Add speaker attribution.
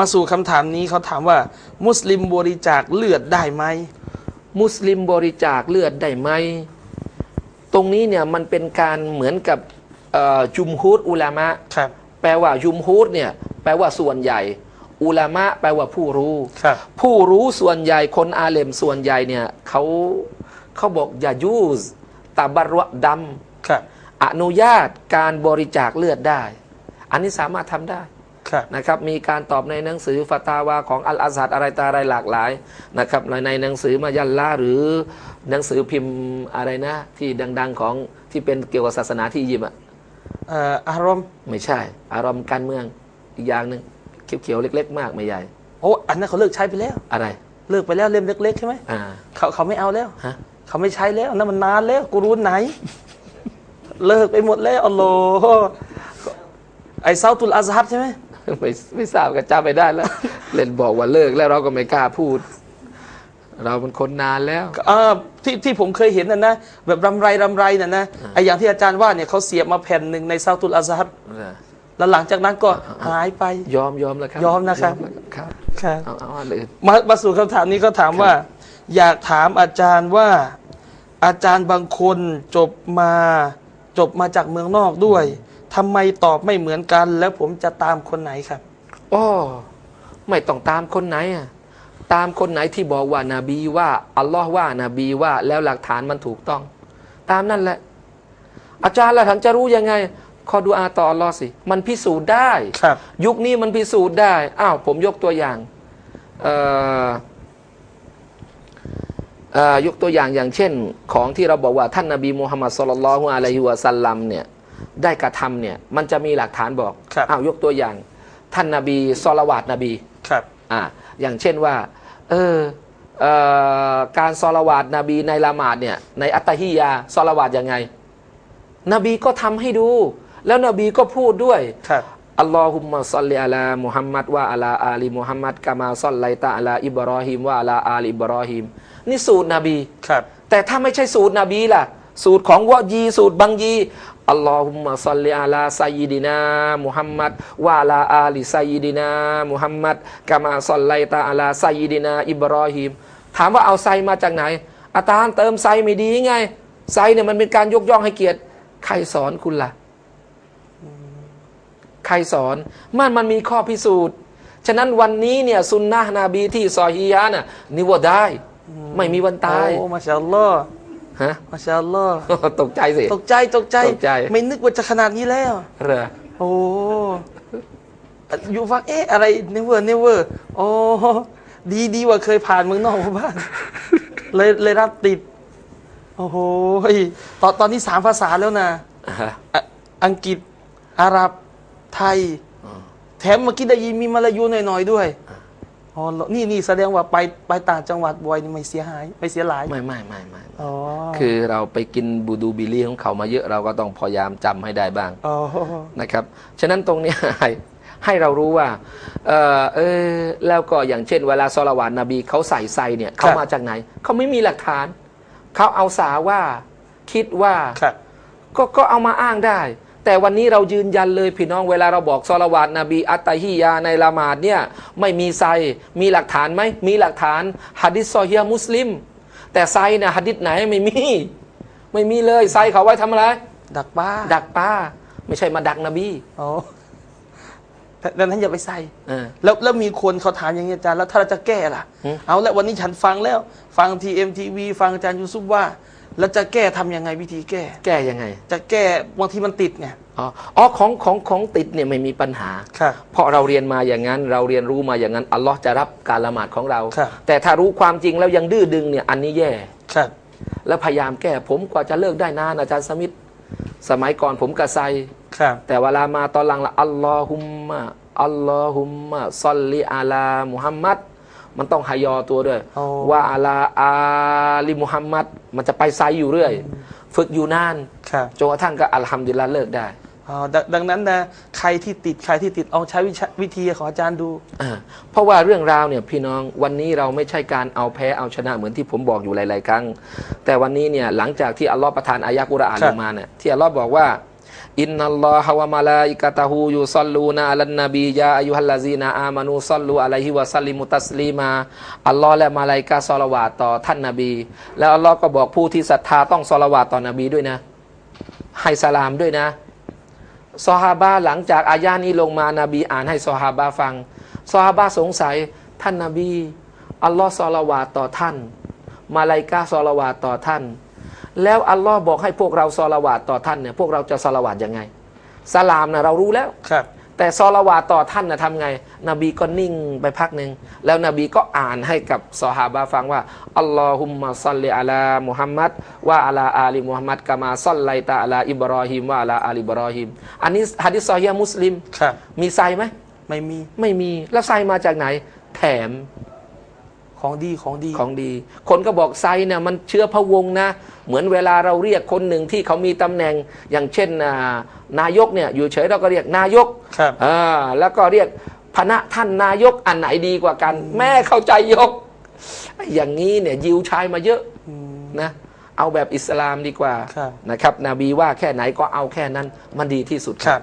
Speaker 1: มาสู่คำถามนี้เขาถามว่า มุสลิมบริจาคเลือดได้ไหม
Speaker 2: มุสลิมบริจาคเลือดได้ไหม ตรงนี้เนี่ยมันเป็นการเหมือนกับเอ่อจุมฮูดอุลามะ
Speaker 1: ครับ
Speaker 2: แปลว่าจุมฮูดเนี่ยแปลว่าส่วนใหญ่ อุลามะแปลว่าผู้รู้
Speaker 1: ครับ
Speaker 2: ผู้รู้ส่วนใหญ่คนอาเลมส่วนใหญ่เนี่ยเขาเขาบอกอย่ายูสตาบารวะด
Speaker 1: ครับำ
Speaker 2: อนุญาตการบริจาคเลือดได้ อันนี้สามารถทำได้
Speaker 1: ครับ
Speaker 2: นะครับมีการตอบในหนังสือฟาตาวาของอัลอาซัดอะไรตาอะไรหลากหลายนะครับในในหนังสือมายัลลาหรือหนังสือพิมพ์อะไรนะ ที่ดัง ๆของที่เป็นเกี่ยวกับศาสนาที่อียิปต์อะ
Speaker 1: เอ่ออารมณ์
Speaker 2: ไม่ใช่ อารมณ์การเมืองอีกอย่างหนึ่งเขียวๆเล็ก ๆ มากไม่ใหญ่
Speaker 1: โอ้อันนั้นเขาเลิกใช้ไปแล้ว
Speaker 2: อะไร
Speaker 1: เลิกไปแล้วเล่มเล็กๆใช่ไหม
Speaker 2: อ่า
Speaker 1: เขาเขาไม่เอาแล้ว
Speaker 2: ฮะ
Speaker 1: เขาไม่ใช้แล้วนั่นมันนานแล้วกูรู้ไหน เลิกไปหมดแล้วอัลโหลไอเซาตุลอาซฮัดใช่ไหม
Speaker 2: ไม่ไม่ทราบก็จำไม่ได้แล้ว เล่นบอกว่าเลิกแล้วเราก็ไม่กล้าพูด เรามันคนนานแล้ว
Speaker 1: เอ่อที่ที่ผมเคยเห็นน่ะนะแบบรำไรรำไรน่ะนะไออย่างที่อาจารย์ว่าเนี่ยเขาเสียบมาแผ่นหนึ่งในเซาตุลอาซฮัดแล้วหลังจากนั้นก็หายไป
Speaker 2: ยอมยอมแล้วครับ
Speaker 1: ยอมนะครับ
Speaker 2: แล้วครับ
Speaker 1: ครับ
Speaker 2: เอาเอาอันอื่น
Speaker 1: มามาสู่คำถามนี้ก็ถามว่า อยากถามอาจารย์ว่า อาจารย์บางคนจบมาจบมาจากเมืองนอกด้วย ทำไมตอบไม่เหมือนกัน แล้วผมจะตามคนไหนครับ
Speaker 2: อ๋อไม่ต้องตามคนไหนอะตามคนไหนที่บอกว่านาบีว่าอัลลอฮ์ว่านาบีว่าแล้วหลักฐานมันถูกต้อง ตามนั่นแหละ อาจารย์ละท่านจะรู้ยังไงขอดูอาต่ออัลลอฮ์สิ มันพิสูจน์ได้
Speaker 1: ครับ
Speaker 2: ยุคนี้มันพิสูจน์ได้อ้าวผมยกตัวอย่างเอ่อเอ่อยกตัวอย่างอย่างเช่น ของที่เราบอกว่าท่านนาบีมูฮัมมัดสุลลัลลอฮุอะลัยฮิวะสัลลัมเนี่ย ได้กระทำเนี่ยมันจะมีหลักฐานบอก
Speaker 1: ครับ
Speaker 2: อ้าวยกตัวอย่าง ท่านนาบีซอลาวาตนบี
Speaker 1: ครับ
Speaker 2: อ่าอย่างเช่นว่า เออเอ่อการซอลาวาตนบีในละหมาดเนี่ยในอัตตะฮิยาซอลาวาตยังไง นบีก็ทำให้ดู แล้วนบีก็พูดด้วย
Speaker 1: ครับ
Speaker 2: อัลลอฮุมมะซัลลิอะลามุฮัมมัดวะอะลาอาลีมุฮัมมัดกามาซัลไลตะอะลาอิบรอฮิมวะอะลาอาลีอิบรอฮิมนี่สูตรนบี
Speaker 1: ครับ
Speaker 2: แต่ถ้าไม่ใช่สูตรนบีล่ะ สูตรของวะยี สูตรบังยีอัลลอฮุมมะซัลลิอะลาไซยิดินามุฮัมมัดวะลาอาลีซัยยิดินามุฮัมมัดกามาซัลไลตะอะลาไซยิดินาอิบรอฮิมถามว่าเอาไซมาจากไหน อาจารย์เติมไซไม่ดีไง ไซเนี่ยมันเป็นการยกย่องให้เกียรติ ใครสอนคุณล่ะ ใครสอนมันมันมีข้อพิสูจน์ ฉะนั้นวันนี้เนี่ยซุนนะห์นบีที่ซอฮียะน่ะนี่ว่าได้ ไม่มีวันตาย
Speaker 1: โอ้มาชาอัลลอฮ์
Speaker 2: ฮะ
Speaker 1: มาชาอัลลอฮ์
Speaker 2: ตกใจสิ
Speaker 1: ตกใจตกใจ
Speaker 2: ตกใจ
Speaker 1: ไม่นึกว่าจะขนาดนี้แล้ว
Speaker 2: เหรอ
Speaker 1: โอ้อยู่ฟังเอ๊ะอะไรเนเวอร์เนเวอร์โอ้ดีดีกว่าเคยผ่านเมืองนอกมาบ้างเลยเลยรับติด โอ้โหตอนตอนนี้สามภาษาแล้วนะ
Speaker 2: ฮะ
Speaker 1: อะอังกฤษอาหรับไทย แถมเมื่อกี้ได้ยินมีมาลายูหน่อยๆด้วย อ๋อนี่นี่แสดงว่าไปไปต่างจังหวัดบ่อยนี่ไม่เสียหายไม่เสียหลาย
Speaker 2: ไม่ไม่ไม่ไม่
Speaker 1: อ๋อ
Speaker 2: คือเราไปกินบูดูบิลลี่ของเขามาเยอะเราก็ต้องพยายามจำให้ได้บ้าง
Speaker 1: อ๋อ
Speaker 2: นะครับ ฉะนั้นตรงเนี้ยให้ให้เรารู้ว่าเออเออแล้วก็อย่างเช่น เวลาซอลาวานนบีเขาใส่ไซเนี่ยเขามาจากไหน เขาไม่มีหลักฐาน เขาเอาสาว่าคิดว่า
Speaker 1: ครับ
Speaker 2: ก็ก็เอามาอ้างได้ แต่วันนี้เรายืนยันเลยพี่น้องเวลาเราบอกซอลาวาตนบีอัตตาฮิยาในละหมาดเนี่ยไม่มีไซมีหลักฐานไหมมีหลักฐานฮัดดิสซอฮียมุสลิม แต่ไซเนี่ยฮัดดิสไหนไม่มี ไม่มีเลยไซเขาไว้ทำอะไร
Speaker 1: ดักบ้า
Speaker 2: ดักป้า ไม่ใช่มาดักนบี
Speaker 1: อ๋อแต่ดังนั้นอย่าไปใส่
Speaker 2: เออ
Speaker 1: แล้วแล้วมีคนเขาถามอย่างนี้อาจารย์แล้วถ้าเราจะแก้ล่ะ
Speaker 2: หืม
Speaker 1: เอาแล้ววันนี้ฉันฟังแล้ว ฟังทีเอ็มทีวีฟังอาจารย์ยูซุปว่า แล้วจะแก้ทำยังไงวิธีแก้
Speaker 2: แก้ยังไง
Speaker 1: จะแก้บางทีมันติดไง
Speaker 2: อ๋ออ๋อของของของติดเนี่ยไม่มีปัญหา
Speaker 1: ครับ
Speaker 2: เพราะเราเรียนมาอย่างนั้น เราเรียนรู้มาอย่างนั้น อัลลอฮ์จะรับการละหมาดของเรา
Speaker 1: ครับ
Speaker 2: แต่ถ้ารู้ความจริงแล้วยังดื้อดึงเนี่ยอันนี้แย่
Speaker 1: ครับ
Speaker 2: แล้วพยายามแก้ผมกว่าจะเลิกได้นานอาจารย์สมิธสมัยก่อนผมกระไซ
Speaker 1: ครับ
Speaker 2: แต่เวลามาตอนหลังละอัลลอฮุมมะอัลลอฮุมมะซัลลิอาลามุฮัมมัด มันต้องฮายอตัวด้วย
Speaker 1: โอ้
Speaker 2: ว่าอาลาอาลีมุฮัมมัดมันจะไปไซอยู่เรื่อย ฝึกอยู่นาน
Speaker 1: ครับ
Speaker 2: จนกระทั่งก็อัลฮัมดุลิลละห์เลิกได้
Speaker 1: อ๋อดดังนั้นนะใครที่ติดใครที่ติดเอาใช้วิชาวิธีของอาจารย์ดู
Speaker 2: อ่าเพราะว่าเรื่องราวเนี่ยพี่น้องวันนี้เราไม่ใช่การเอาแพ้เอาชนะเหมือนที่ผมบอกอยู่หลาย ๆ ครั้ง แต่วันนี้เนี่ยหลังจากที่อัลลอฮ์ประทานอายะกุรอาน
Speaker 1: ครั
Speaker 2: ล
Speaker 1: บ
Speaker 2: งมาเนี่ยที่อัลลอฮ์บอกว่า อินนัลลอฮะวะมะลาอิกะตะฮูยุศ็อลลูนาอะลันนบียาอายุฮัลลาซีนาอามานูศ็อลลูอะลัยฮิวะซัลลิมุตัสลีมาอัลลอฮ์และมาลาอิกะฮ์ศอลาวาตต่อท่านนบี แล้วอัลลอฮ์ก็บอกผู้ที่ศรัทธาต้องศอลาวาตต่อนบีด้วยนะ ให้สลามด้วยนะซอฮาบะหลังจากอายานี้ลงมานาบีอ่านให้ซอฮาบะฟังซอฮาบะสงสัยท่านนบีอัลลอฮ์ซอลาวาตต่อท่าน มาลายกาซอลาวาตต่อท่าน แล้วอัลลอฮ์บอกให้พวกเราซอลาวาตต่อท่านเนี่ยพวกเราจะซอลาวาตยังไง สลามนะเรารู้แล้ว
Speaker 1: ครับ
Speaker 2: แต่ซอลาวาตต่อท่านนะทำไง นบีก็นิ่งไปพักหนึ่งแล้วนบีก็อ่านให้กับซอฮาบะฟังว่าอัลลอฮุมมะซัลลิอะลามุฮัมมัดว่าอะลาอาลีมุฮัมมัดกามาซัลไลตะอะลาอิบรอฮิมว่าอะลาอาลีอิบรอฮิมอันนี้ฮะดิษซอฮีฮ์มุสลิม
Speaker 1: ครับ
Speaker 2: มีไซไหม
Speaker 1: ไม่มี
Speaker 2: ไม่มีแล้วไซมาจากไหน แถม
Speaker 1: ของดีของดี
Speaker 2: ของดี คนก็บอกไซเนี่ยมันเชื้อพระวงศ์นะ เหมือนเวลาเราเรียกคนหนึ่งที่เขามีตำแหน่งอย่างเช่นอ่านายกเนี่ยอยู่เฉยเราก็เรียกนายก
Speaker 1: ครับ
Speaker 2: อ่าแล้วก็เรียกพนะท่านนายกอันไหนดีกว่ากัน แม่เข้าใจยก อย่างนี้เนี่ยยิวชายมาเยอะ
Speaker 1: อืม
Speaker 2: นะเอาแบบอิสลามดีกว่า
Speaker 1: ครับ
Speaker 2: นะครับ นบีว่าแค่ไหนก็เอาแค่นั้นมันดีที่สุด
Speaker 1: ครับ